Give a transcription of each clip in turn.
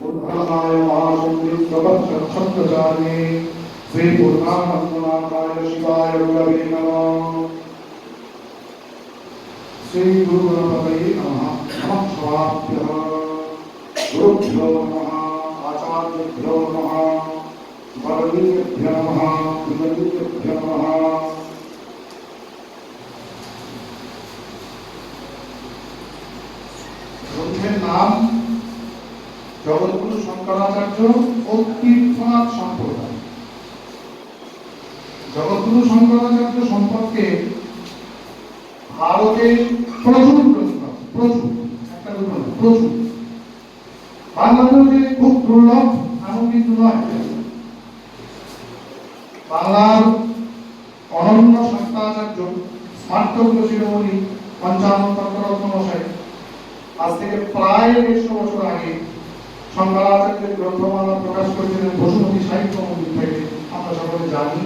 पुनर्नाय महाशक्ति प्रपत्र क्षत्रचारी श्री पूर्णात्मनाथाय शिवाय गुरवे नमः श्री गुरुपतये नमः नमः स्वाभ्यः गुरुभ्यो नमः आचार्यभ्यो नमः वर्गीयभ्यो नमः गुरुभ्यो नमः उनके नाम জগৎগুরু শঙ্করাচার্য ও তীর্থনাথ সম্প্রদায়। জগৎগুরু শঙ্করাচার্য সম্পর্কে ভারতে প্রচুর প্রচুর, একটা প্রচুর। যে খুব দুর্লভ, এমন কিন্তু নয়। বাংলার অনন্য শাস্ত্রাচার্য স্মার্তজ্ঞ শিরোমণি পঞ্চান্ন মশাই, আজ থেকে প্রায় দেড়শো বছর আগে শঙ্করাচার্যের গ্রন্থমালা প্রকাশ করেছিলেন বসুমতী সাহিত্য মন্দির থেকে। আমরা সকলে জানি,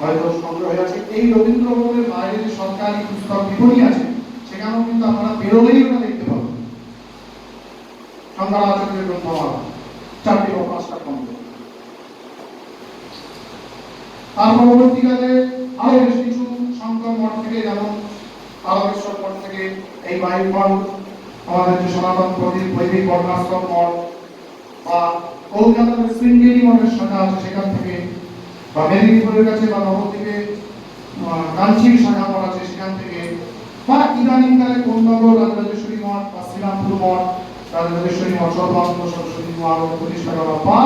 হয়তো সংগ্রহ আছে, এই রবীন্দ্র ভবনের বাইরে সরকারি পুস্তক বিপণী আছে, সেখানেও কিন্তু আপনারা বেরোলেই ওটা দেখতে পাবেন শঙ্করাচার্যের গ্রন্থমালা, চারটি বা পাঁচটা খন্ড তার পরবর্তীকালে আরও বেশ কিছু সংখ্যক মঠ থেকে, যেমন তারকেশ্বর মঠ থেকে, এই বাইর মঠ আমাদের যে সনাতন প্রদীপ বৈদিক বর্ণাশ্রম মঠ বা কলকাতার শৃঙ্গেরি মঠের শাখা সেখান থেকে বা মেদিনীপুরের কাছে বা নবদ্বীপে কাঞ্চির শাখা মঠ আছে সেখান থেকে বা ইদানিংকালে কোন্নগর রাজরাজেশ্বরী মঠ বা শ্রীরামপুর মঠ রাজরাজেশ্বরী মঠ সর্বানন্দ সরস্বতী মহারাজ প্রতিষ্ঠা করা বা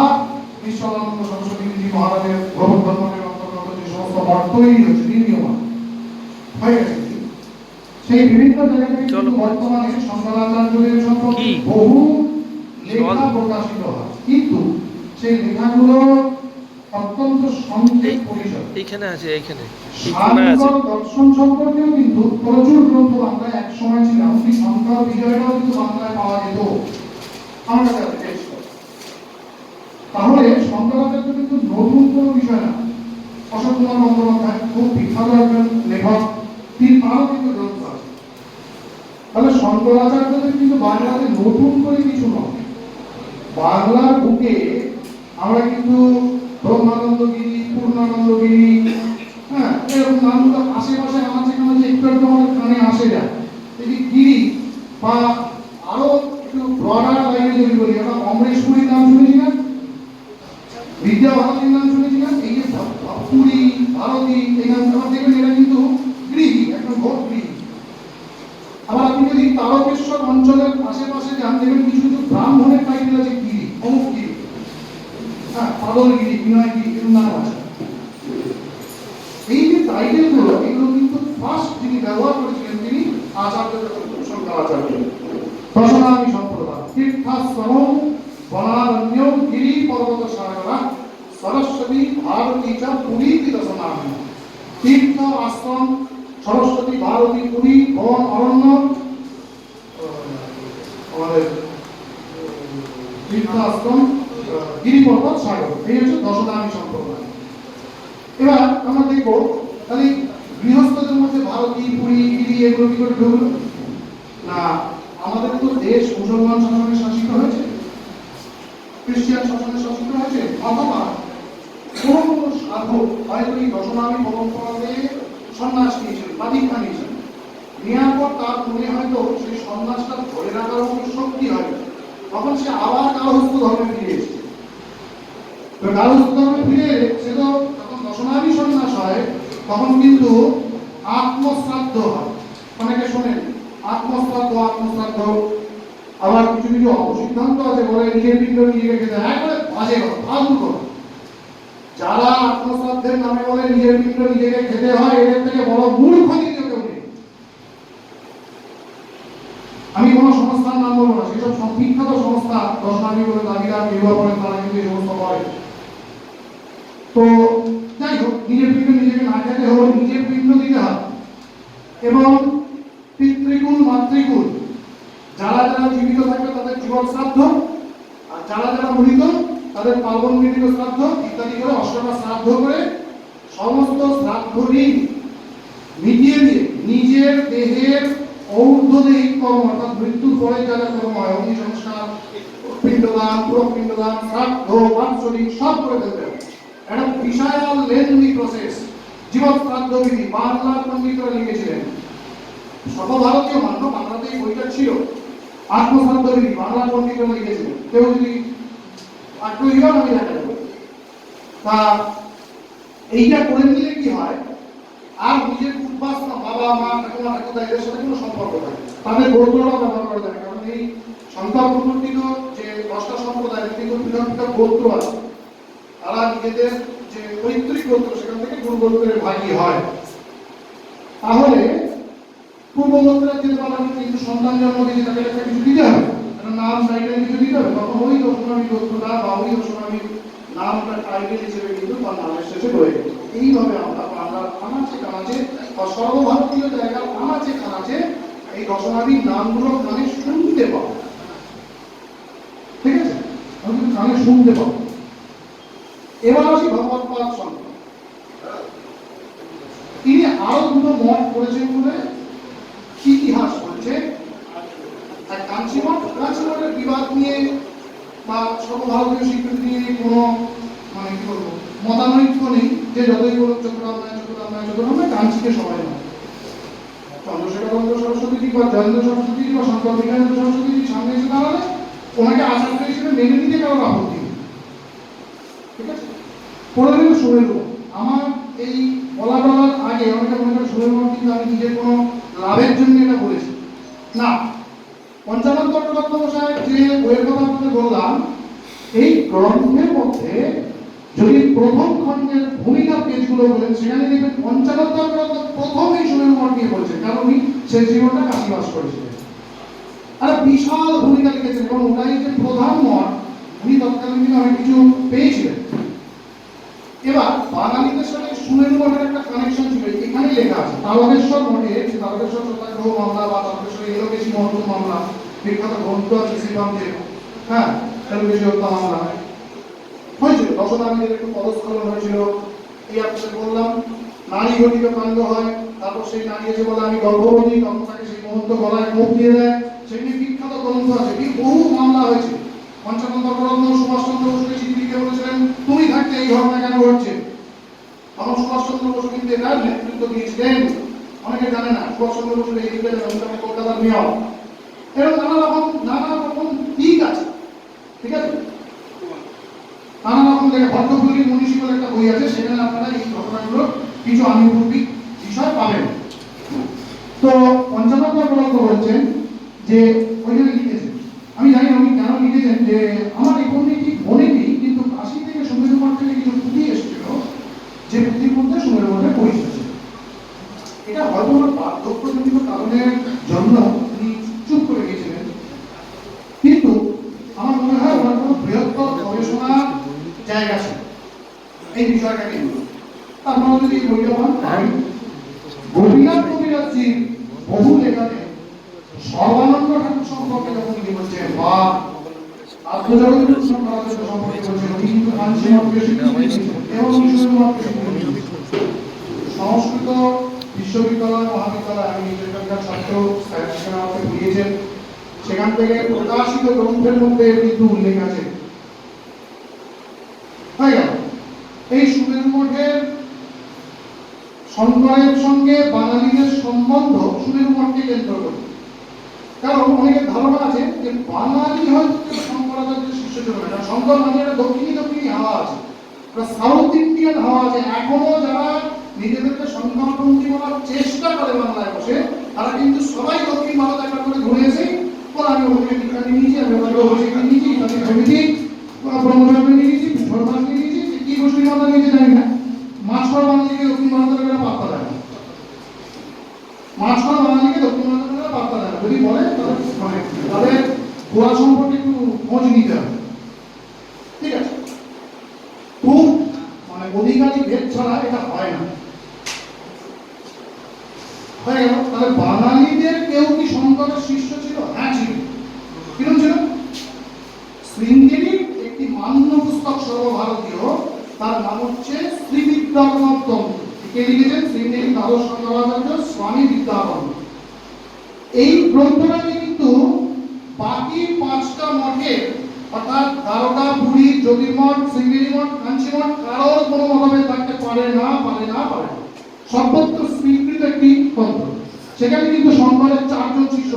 বিশ্বরানন্দ সরস্বতী জি মহারাজের গোবর্ধন মঠের অন্তর্গত যে সমস্ত মঠ তৈরি হচ্ছে নির্মীয়মান হয়ে গেছে। সেই বিভিন্ন জায়গা থেকে বর্তমানে শঙ্করাচার্যদের সম্পর্কে বহু লেখা প্রকাশিত হয়। কিন্তু সেই লেখাগুলো অত্যন্ত সংক্ষেপ এইখানে আছে এইখানে। দর্শন সম্পর্কেও কিন্তু প্রচুর গ্রন্থ বাংলায় এক সময় ছিল এমনকি শঙ্কর বিজয়টাও কিন্তু বাংলায় পাওয়া যেত। আমার কাছে তাহলে শঙ্করাচার্য কিন্তু নতুন কোনো বিষয় না। অশোক কুমার বন্দ্যোপাধ্যায় খুব বিখ্যাত একজন লেখক। তিনি তারও কিন্তু গ্রন্থ আছে। তাহলে শঙ্করাচার্যদের কিন্তু বাংলাতে নতুন করে কিছু নয়। বাংলার বুকে আমরা কিন্তু ব্রহ্মানন্দগিরি, পূর্ণানন্দগিরি হ্যাঁ আশেপাশে আমার যেখানে যে একটু একটু আমাদের কানে আসে যায় যে গিরি বা আরও একটু ব্রডার লাইনে যদি বলি, আমরা অমরেশপুরীর নাম শুনেছি না? বিদ্যা ভারতীর নাম শুনেছি না? এই যে পুরী, ভারতী এই আমার দেখবেন এরা কিন্তু গৃহী একদম ভোট গৃহী আবার আপনি যদি তারকেশ্বর অঞ্চলের আশেপাশে যান দেখবেন কিছু কিছু ব্রাহ্মণের টাইটেল আছে গিরি অমুক গিরি হ্যাঁ পাদলগিরি বিনয়গিরি এর নাম আছে এই যে টাইটেলগুলো এগুলো কিন্তু ফার্স্ট যিনি ব্যবহার করেছিলেন তিনি আচার্য শঙ্করাচার্য দশনামী সম্প্রদায় তীর্থাশ্রম পর্বত সাগরা সরস্বতী ভারতী চ তীর্থ আশ্রম সরস্বতী ভারতী পুরী বন অরণ্য আমাদের উম, তীর্থ আশ্রম আহ, পর্বত সাগর এই হচ্ছে দশনামী সম্প্রদায় এবার আমরা দেখব তাহলে গৃহস্থদের মধ্যে ভারতী পুরী গিরি এগুলো কি করে ঢুকলো? না আমাদের তো দেশ মুসলমান শাসনে শাসিত হয়েছে? শাসনে শাসিত হয়েছে? অথবা সাধক হয়তো এই দশনামী সন্ন্যাস নিয়েছেন বা দীক্ষা নিয়েছেন নেওয়ার পর তার মনে হয়তো সেই সন্ন্যাসটা ধরে রাখার শক্তি হয় তখন সে আবার কারহস্ত ধর্মে ফিরে এসেছে। তো ধর্মে ফিরে সে তো যখন দশনামী সন্ন্যাস হয়, তখন কিন্তু আত্মশ্রাদ্ধ হয়। আবার কিছু কিছু অপসিদ্ধান্ত আছে বলে নিজের পিণ্ড নিজেকে খেতে হয় একবারে বাজে কথা ফালতু কথা যারা আত্মশ্রাদ্ধের নামে বলে নিজের পিণ্ড নিজেকে খেতে হয়, এদের থেকে বড় মূর্খ দ্বিতীয় কেউ নেই। আমি কোনো সংস্থার নাম বলব না, সেসব সব বিখ্যাত সংস্থা দশনামী বলে দাবিদার বিবাহ করেন তারা কিন্তু এই সমস্ত করে। তো যাই হোক, নিজের পিণ্ড নিজেকে না খেতে হলেও নিজের পিণ্ড দিতে হয়। এবং যারা যারা জীবিত থাকবে তাদের জীবন শ্রাদ্ধ, আর যারা যারা মৃত তাদের পার্বণ বিধিত শ্রাদ্ধ ইত্যাদি করে অষ্টটা শ্রাদ্ধ করে সমস্ত শ্রাদ্ধ ঋণ মিটিয়ে দিয়ে নিজের দেহের ঔর্ধ্বদেহিক কর্ম, অর্থাৎ মৃত্যুর পরে যা যা কর্ম হয়, অগ্নি সংস্কার, পিণ্ডদান, পুরপিণ্ডদান, শ্রাদ্ধ, বাৎসরিক, সব করে হবে। একটা বিশাল লেন্দি প্রসেস জীবন শ্রাদ্ধ বিধি, বাংলা পণ্ডিতরা লিখেছিলেন। মান্য বাংলাতেই বইটা ছিল। বিধি বাংলা পণ্ডিতরা লিখেছিলেন কেউ যদি আগ্রহী হন আমি তা এইটা করে কি হয়? আর নিজের উদ্বাসনা বাবা, মা, ঠাকুমা এদের সাথে কোনো সম্পর্ক থাকে তাদের গোত্রটাও ব্যবহার করে দেয় কারণ এই সংখ্যা প্রবর্তিত যে দশটা সম্প্রদায় কিন্তু পৃথক গোত্র আছে। তারা নিজেদের যে পৈতৃক গোত্র সেখান থেকে গুরু গোত্রের ভাগই হয়। তাহলে পূর্ব গোত্রের যেতে কিন্তু সন্তান জন্ম দিয়েছে, তাকে একটা কিছু দিতে হবে। নাম টাইটেল কিছু দিতে হবে। তখন ওই দশনামী গোত্রটা বা ওই দশনামী নামটা টাইটেল হিসেবে কিন্তু তার নামের শেষে রয়ে গেছে। এইভাবে আমরা বাংলার আনাচে কানাচে বা সর্বভারতীয় জায়গার আনাচে কানাচে এই দশনামীর নামগুলো কানে শুনতে পাবো। ঠিক আছে? আমি কিন্তু কানে শুনতে পাবো। এবার আসি ভগবত পাদ সঙ্গে তিনি আরও দুটো মত করেছেন বলে ইতিহাস বলছে আর কাঞ্চি মঠ কাঞ্চি মঠের বিবাদ নিয়ে বা সর্বভারতীয় স্বীকৃতি নিয়ে কোনো মানে কি বলব, মতানৈক্য নেই যে যতই বলুক চট্টগ্রামায় চট্টগ্রামায় চট্টগ্রামায় কাঞ্চিকে সবাই মানে। চন্দ্রশেখরানন্দ সরস্বতী বা জয়েন্দ্র সরস্বতী বা শঙ্কর সরস্বতী সামনে এসে দাঁড়ালে ওনাকে হিসেবে মেনে নিতে কারোর আপত্তি ঠিক আছে? পনেরো দিন শুনে দেবো আমার এই বলা আগে অনেকে মনে করে কিন্তু আমি নিজের কোনো লাভের জন্য এটা বলেছি। না পঞ্চানন চট্টোপাধ্যায় যে বইয়ের কথা আপনাদের বললাম, এই গ্রন্থের মধ্যে যদি প্রথম খণ্ডের ভূমিকা পেজগুলো বলেন, সেখানে দেখবেন পঞ্চানন চট্টোপাধ্যায় প্রথম এই সুরের মঠ নিয়ে বলছেন, কারণ উনি সেই জীবনটা করেছিলেন। আর বিশাল ভূমিকা লিখেছেন, এবং ওটাই যে প্রধান মঠ, উনি তৎকালীন দিনে অনেক কিছু পেয়েছিলেন। এবার বাঙালিদের সাথে সুরের মঠের একটা কানেকশন ছিল এখানে লেখা আছে তারকেশ্বর মঠে তারকেশ্বর সত্যাগ্রহ মামলা বা মহত্ব মামলা বিখ্যাত গ্রন্থ আছে শ্রীরামদের হ্যাঁ হত্যা মামলা হয়েছিল দশদামীদের একটু পদস্খলন হয়েছিল এই আপনাদের বললাম নারী ঘটিত কাণ্ড হয় তারপর সেই নারী এসে বলে আমি গর্ভবতী তখন তাকে সেই মহন্ত গলায় মুখ দিয়ে দেয় নিয়ে বিখ্যাত গ্রন্থ আছে কি বহু মামলা হয়েছে পঞ্চানন চক্ররত্ন সুভাষচন্দ্র বসুকে চিঠি লিখে বলেছিলেন তুমি থাকতে এই ঘটনা কেন ঘটছে তখন সুভাষচন্দ্র বসু কিন্তু এটার নেতৃত্ব দিয়েছিলেন অনেকে জানে না সুভাষচন্দ্র বসু এই দিকে আমি কলকাতার মেয়র। এরকম নানা রকম নানা রকম দিক আছে। ঠিক আছে? নানা রকম জায়গায়, ভদ্রগুলি মনীষী বলে একটা বই আছে, সেখানে আপনারা এই ঘটনাগুলো কিছু আনুভূমিক বিষয় পাবেন। তো পঞ্চানন চক্রবর্তী বলছেন যে, ওইখানে লিখেছেন। আমি জানি উনি কেন লিখেছেন যে, আমার এই বই ঠিক মনে কিন্তু কাশি থেকে সুমেরু মঠ থেকে কিছু পুঁথি এসেছিল, যে পুঁথির মধ্যে সুমেরু মঠের পরিচয় এটা হয়তো ওনার বার্ধক্যজনিত কারণের জন্য উনি চুপ করে গিয়েছিলেন কিন্তু আমার মনে হয় ওনার কোনো বৃহত্তর গবেষণার জায়গা ছিল। এই বিষয়টাকে নিয়ে। আপনারা যদি পান পাবেন গোপীনাথ কবিরাজজির বহু লেখাতে সর্বানন্দ ঠাকুর সম্পর্কে যখন তিনি বলছেন, বা কিন্তু। সংস্কৃত বিশ্ববিদ্যালয়, মহাবিদ্যালয় সেখান থেকে প্রকাশিত গ্রন্থের মধ্যে কিন্তু উল্লেখ আছে হয়ে গেল এই সুমেরু মঠের শঙ্করের সঙ্গে বাঙালিদের সম্বন্ধ সুমেরু মঠকে কেন্দ্র করে। কারণ অনেকের ধারণা আছে যে বাঙালি কেউ শঙ্করাচার্যের শিষ্য ছিল না শঙ্কর মানে একটা দক্ষিণী দক্ষিণী হাওয়া আছে। সাউথ ইন্ডিয়ান হাওয়া আছে। এখনও যারা নিজেদেরকে সংখ্যাপন্থী বলার চেষ্টা করে বাংলায় বসে, তারা কিন্তু সবাই দক্ষিণ ভারত একটা করে ঘুরে এসে বলে আমি টিকা নিয়ে নিয়েছি, আমি ওখানে নিয়ে নিয়েছি, তাদের ভেবেছি ব্রহ্মচর্য নিয়ে নিয়েছি ধর্মাস নিয়েছি কি গোষ্ঠী মাথা নিয়েছে জানি না মাছ খাওয়া বাঙালিকে দক্ষিণ ভারতের একটা পাত্তা দেয় না মাছ খাওয়া বাঙালিকে দক্ষিণ ভারতের একটা পাত্তা দেয় না যদি বলে তাদের মানে তাদের গোয়া সম্পর্কে একটু খোঁজ নিতে হবে ঠিক আছে খুব মানে অধিকারী ভেদ ছাড়া এটা হয় না। হয়ে গেল। তাহলে বাঙালিদের কেউ কি শঙ্করের শিষ্য ছিল? হ্যাঁ ছিল। কীরকম ছিল? শৃঙ্গেরির একটি মান্য পুস্তক সর্বভারতীয়, তার নাম হচ্ছে শ্রী বিদ্যাপন তন্ত্র কে লিখেছেন? শৃঙ্গেরি দ্বাদশ শঙ্করাচার্য স্বামী এই গ্রন্থটাকে কিন্তু বাকি পাঁচটা মঠে অর্থাৎ দ্বারকা বুড়ি, জ্যোতির্মঠ সিঙ্গিরি মঠ কাঞ্চি মঠ কারোর কোনো মতভেদ থাকতে পারে না পারে না, পারে সর্বত্র স্বীকৃত একটি তন্ত্র। সেখানে কিন্তু শঙ্করের চারজন শিষ্য